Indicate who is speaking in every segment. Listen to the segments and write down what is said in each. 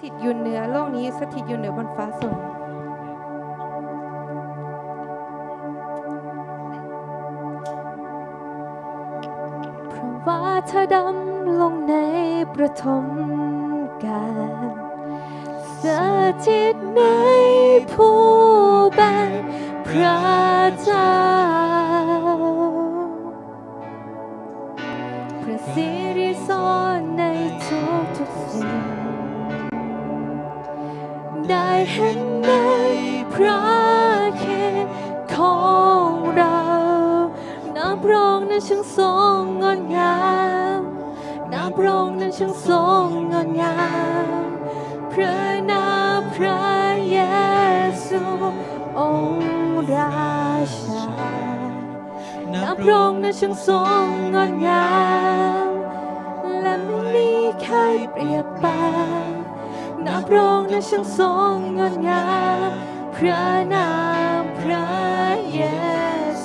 Speaker 1: ถิตอยู่เหนือโลกนี้สถิตอยู่เหนือบนฟ้าสวรรค์เพราะว่าเธอดำลงในประถมกาลสถิตในผู้เป็นพระเจ้าพระสิริซ่อนในทุกทุกสิ่ง ได้เห็นในพระเคของเราน้ำพระองค์นั้นช่างทรงงดงามน้ำพระองค์นั้นช่างทรงงดงามพระนามพระเยซูองค์ราชานับพระองค์นั้นช่างทรงงดงามและไม่มีใครเปรียบปาน นับพระองค์นั้นช่างทรงงดงามพระนามพระเย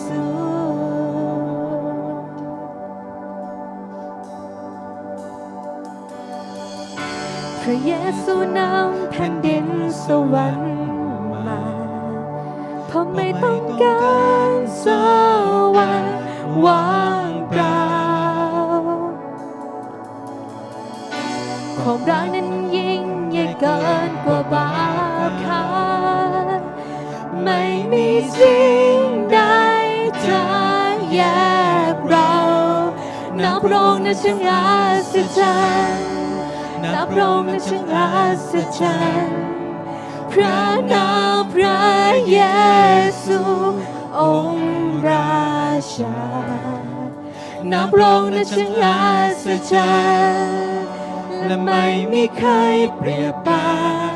Speaker 1: ซูพระเยซูนำแผ่นดินสวรรค์มาเพราะไม่ต้องการสวรรค์ว่างเปล่าความรักนั้น เกินกว่าบาปค่ะไม่มีสิ่งใดจะแยกเรานับรองนั้นช่างอัศจรรย์นับรองนั้นช่างอัศจรรย์พระนามพระเยซูองค์ราชานับรองนั้นช่างอัศจรรย์ และไม่มีใครเปรียบปาน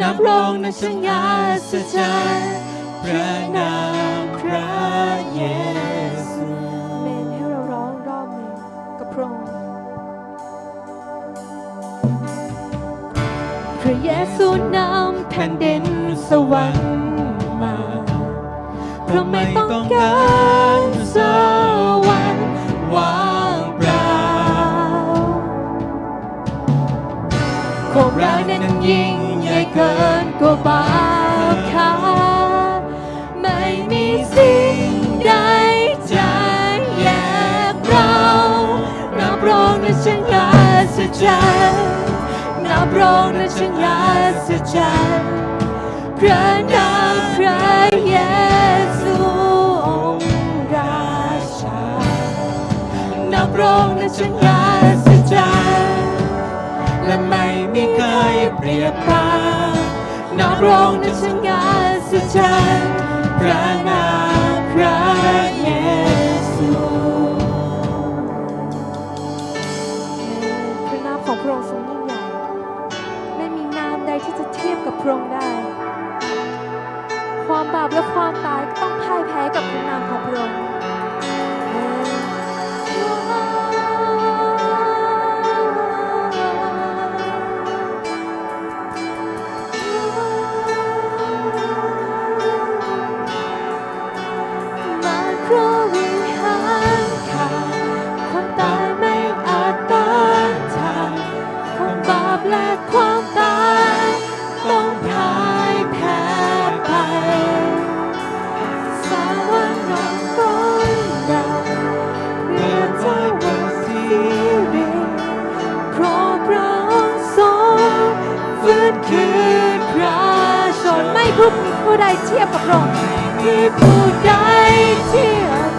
Speaker 1: นับรองค์นั้นช่างอัศจรรย์พระนามพระเยซูเมนให้เราร้องรอบหนึ่งกับพระองค์พระเยซูนำแผ่นดินสวรรค์มาเพราะไม่ต้องการสว นั้นยิ่งใหญ่เกินกว่าบาปค่ะไม่มีสิ่งใดจะแยกเรานับรองในั้นช่างอัศจรรย์นับรองในั้นช่างอัศจรรย์พระนามพระเยซูองค์ราชานับรองนั้นช่างอัศจรรย์ และไม่มีใครเปรียบปานนับรองนั้นช่างอัศจรรย์พระนามพระเยซูพระนามของพระองค์ทรงยิ่งใหญ่ ไม่มีนามใดที่จะเทียบกับพระองค์ได้ ความบาปและความ ผู้ผู้ใดเทียบกับพระองค์ม่มีผู้ใดเทียบ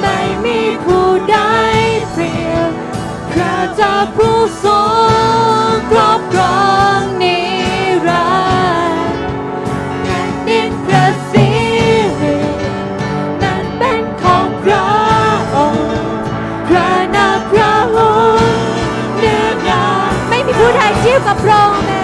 Speaker 1: ไม่มีผู้ใดเปรียบพระเจ้าผู้ทรงครอบครองนิรันดร์แผ่นดินพระสิรินั้นเป็นของพระองค์พระนามพระองค์เนื้องามไม่มีผู้ใดเทียบกับพระองค์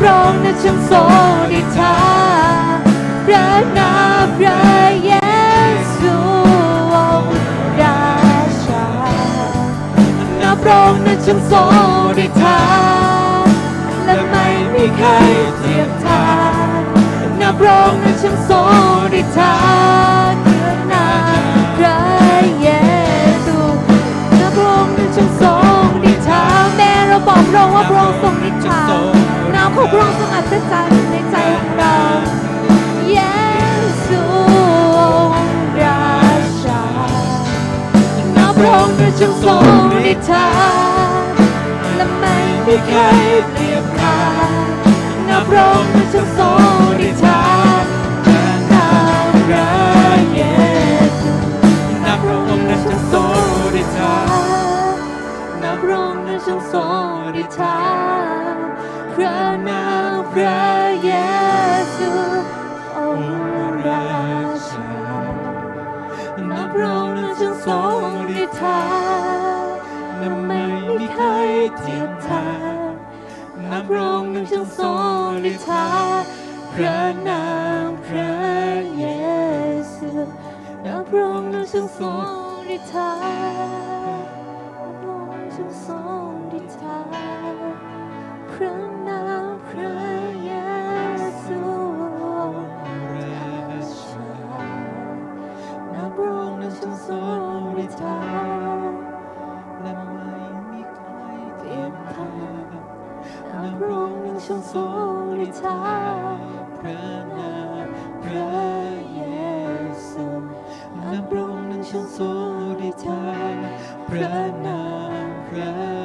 Speaker 1: พระองค์นั้นช่างทรงฤทาพระนาพระเยซูองค์ราชานับพระองค์นั้นช่างทรงฤทาและไม่มีใครเทียมทานนับพระองค์นั้นช่างทรงฤทธาพระนาพระเยซูนับพระองค์นั้นช่างทรงฤทาแม้เราบอกพระองค์ว่าพระองค์ทรงฤทา ของพระองค์ทรงอัศจรรย์ในใจของเราเยซูราชาน้ำพระองค์จะจงทรงนิทานและไม่มีใครเปรียบเทีย
Speaker 2: บน้ำ
Speaker 1: พระองค์ ระนามพระเยซูองค์ราชานับระองนั้นช่างทรงฤทธาและไม่มีใครเทียมทานนับระองนั้นช่างทรงฤทธาพระนามพระเยซูนับระองนั้นช่างทรงฤทธานับระองค์ช่างทรงฤทธาพระ ทรงอธิ
Speaker 2: ษาพระนามพระ